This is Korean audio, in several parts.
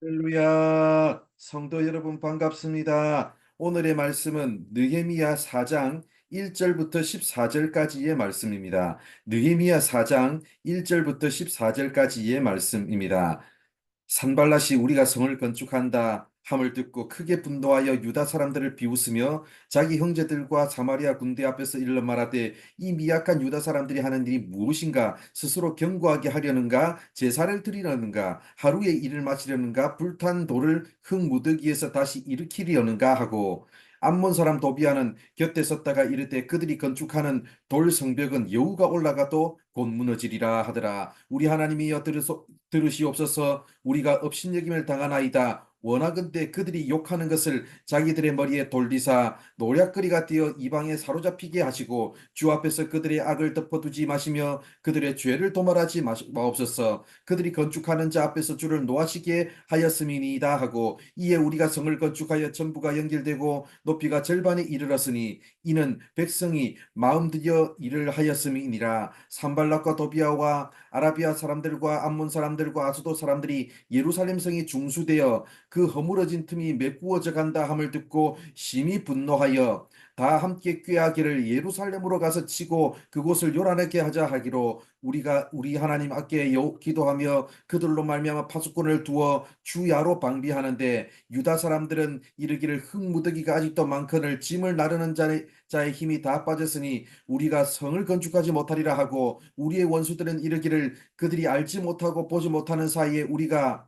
할렐루야, 성도 여러분 반갑습니다. 오늘의 말씀은 느헤미야 4장 1절부터 14절까지의 말씀입니다. 느헤미야 4장 1절부터 14절까지의 말씀입니다. 산발랏이 우리가 성을 건축한다 함을 듣고 크게 분노하여 유다 사람들을 비웃으며 자기 형제들과 사마리아 군대 앞에서 일러 말하되 이 미약한 유다 사람들이 하는 일이 무엇인가? 스스로 견고하게 하려는가? 제사를 드리려는가? 하루의 일을 마치려는가? 불탄 돌을 흙 무더기에서 다시 일으키려는가? 하고 암몬 사람 도비아는 곁에 섰다가 이르되 그들이 건축하는 돌 성벽은 여우가 올라가도 곧 무너지리라 하더라. 우리 하나님이여 들으소, 들으시옵소서. 우리가 업신여김을 당하나이다. 원하건대 그들이 욕하는 것을 자기들의 머리에 돌리사 노략거리가 되어 이방에 사로잡히게 하시고 주 앞에서 그들의 악을 덮어두지 마시며 그들의 죄를 도말하지 마옵소서. 그들이 건축하는 자 앞에서 주를 노하시게 하였음이니이다 하고 이에 우리가 성을 건축하여 전부가 연결되고 높이가 절반에 이르렀으니 이는 백성이 마음 들여 일을 하였음이니라. 산발락과 도비아와 아라비아 사람들과 암몬 사람들과 아수도 사람들이 예루살렘 성이 중수되어 그 허물어진 틈이 메꾸어져 간다 함을 듣고 심히 분노하여 다 함께 꾀하기를 예루살렘으로 가서 치고 그곳을 요란하게 하자 하기로 우리가 우리 하나님 앞에 기도하며 그들로 말미암아 파수꾼을 두어 주야로 방비하는데 유다 사람들은 이르기를 흙무더기가 아직도 많거늘 짐을 나르는 자의, 자의 힘이 다 빠졌으니 우리가 성을 건축하지 못하리라 하고 우리의 원수들은 이르기를 그들이 알지 못하고 보지 못하는 사이에 우리가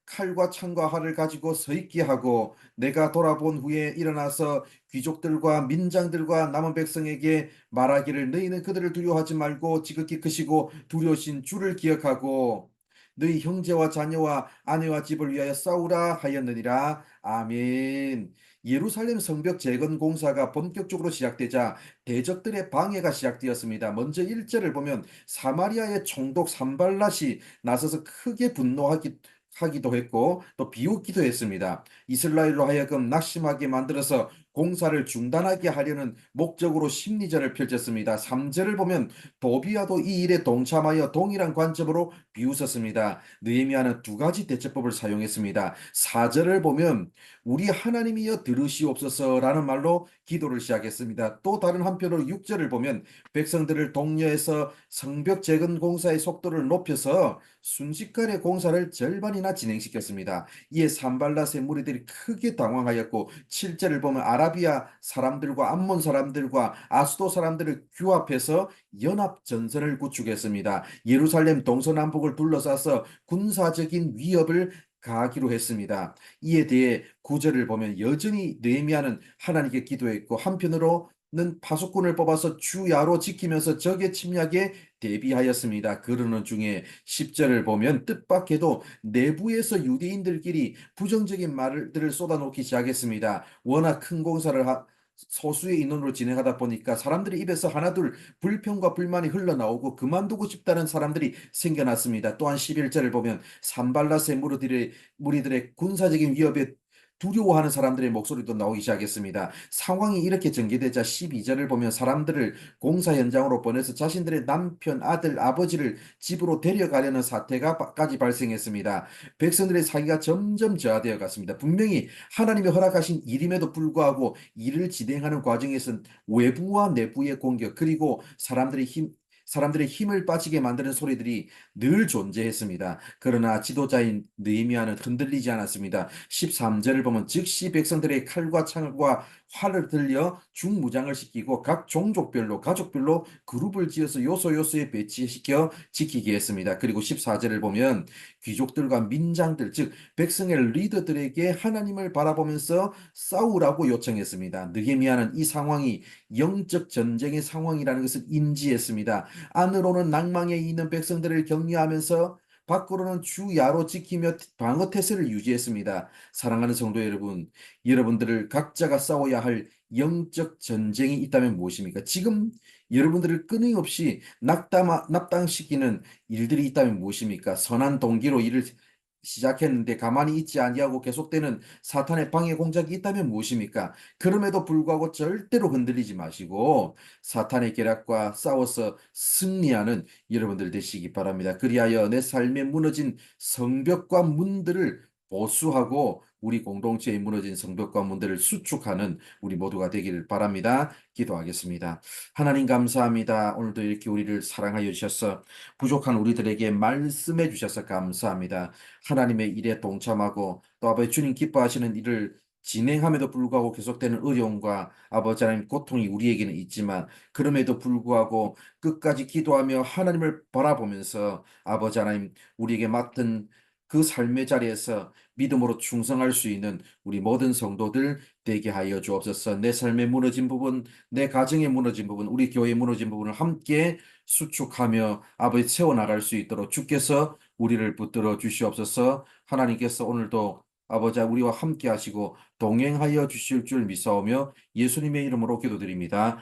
칼과 창과 활을 가지고 서 있게 하고 내가 돌아본 후에 일어나서 귀족들과 민장들과 남은 백성에게 말하기를 너희는 그들을 두려워하지 말고 지극히 크시고 두려우신 주를 기억하고 너희 형제와 자녀와 아내와 집을 위하여 싸우라 하였느니라 아멘. 예루살렘 성벽 재건 공사가 본격적으로 시작되자 대적들의 방해가 시작되었습니다. 먼저 1절을 보면 사마리아의 총독 산발랏이 나서서 크게 분노하기 하기도 했고 또 비웃기도 했습니다. 이스라엘로 하여금 낙심하게 만들어서 공사를 중단하게 하려는 목적으로 심리전을 펼쳤습니다. 3절을 보면 도비아도 이 일에 동참하여 동일한 관점으로 비웃었습니다. 느헤미야는 두 가지 대처법을 사용했습니다. 4절을 보면 우리 하나님이여 들으시옵소서라는 말로 기도를 시작했습니다. 또 다른 한편으로 6절을 보면 백성들을 독려해서 성벽 재건 공사의 속도를 높여서 순식간에 공사를 절반이나 진행시켰습니다. 이에 산발랏의 무리들이 크게 당황하였고 7절을 보면 아 라비아 사람들과 암몬 사람들과 아수도 사람들을 규합해서 연합 전선을 구축했습니다. 예루살렘 동서남북을 둘러싸서 군사적인 위협을 가기로 했습니다. 이에 대해 구절을 보면 여전히 느헤미야는 하나님께 기도했고 한편으로 는 파수꾼을 뽑아서 주야로 지키면서 적의 침략에 대비하였습니다. 그러는 중에 10절을 보면 뜻밖에도 내부에서 유대인들끼리 부정적인 말들을 쏟아놓기 시작했습니다. 워낙 큰 공사를 하, 소수의 인원으로 진행하다 보니까 사람들의 입에서 하나둘 불평과 불만이 흘러나오고 그만두고 싶다는 사람들이 생겨났습니다. 또한 11절을 보면 산발라스의 무리들의, 무리들의 군사적인 위협에 두려워하는 사람들의 목소리도 나오기 시작했습니다. 상황이 이렇게 전개되자 12절을 보면 사람들을 공사 현장으로 보내서 자신들의 남편, 아들, 아버지를 집으로 데려가려는 사태가까지 발생했습니다. 백성들의 사기가 점점 저하되어 갔습니다. 분명히 하나님이 허락하신 일임에도 불구하고 일을 진행하는 과정에서 외부와 내부의 공격 그리고 사람들의 힘, 사람들의 힘을 빠지게 만드는 소리들이 늘 존재했습니다. 그러나 지도자인 느헤미야는 흔들리지 않았습니다. 13절을 보면 즉시 백성들의 칼과 창과 활을 들려 중무장을 시키고 각 종족별로 가족별로 그룹을 지어서 요소 요소에 배치시켜 지키게 했습니다. 그리고 14절을 보면 귀족들과 민장들 즉 백성의 리더들에게 하나님을 바라보면서 싸우라고 요청했습니다. 느헤미야는 이 상황이 영적 전쟁의 상황이라는 것을 인지했습니다. 안으로는 낭망에 있는 백성들을 격려하면서 밖으로는 주야로 지키며 방어 태세를 유지했습니다. 사랑하는 성도 여러분, 여러분들을 각자가 싸워야 할 영적 전쟁이 있다면 무엇입니까? 지금 여러분들을 끊임없이 낙담, 납당시키는 일들이 있다면 무엇입니까? 선한 동기로 일을 시작했는데 가만히 있지 아니하고 계속되는 사탄의 방해 공작이 있다면 무엇입니까? 그럼에도 불구하고 절대로 흔들리지 마시고 사탄의 계략과 싸워서 승리하는 여러분들 되시기 바랍니다. 그리하여 내 삶에 무너진 성벽과 문들을 보수하고 우리 공동체에 무너진 성벽과 문들을 수축하는 우리 모두가 되기를 바랍니다. 기도하겠습니다. 하나님 감사합니다. 오늘도 이렇게 우리를 사랑하여 주셔서 부족한 우리들에게 말씀해 주셔서 감사합니다. 하나님의 일에 동참하고 또 아버지 주님 기뻐하시는 일을 진행함에도 불구하고 계속되는 어려움과 아버지 하나님 고통이 우리에게는 있지만 그럼에도 불구하고 끝까지 기도하며 하나님을 바라보면서 아버지 하나님 우리에게 맡은 그 삶의 자리에서 믿음으로 충성할 수 있는 우리 모든 성도들 되게 하여 주옵소서. 내 삶에 무너진 부분, 내 가정에 무너진 부분, 우리 교회에 무너진 부분을 함께 수축하며 아버지 세워나갈 수 있도록 주께서 우리를 붙들어 주시옵소서. 하나님께서 오늘도 아버지 우리와 함께 하시고 동행하여 주실 줄 믿사오며 예수님의 이름으로 기도드립니다.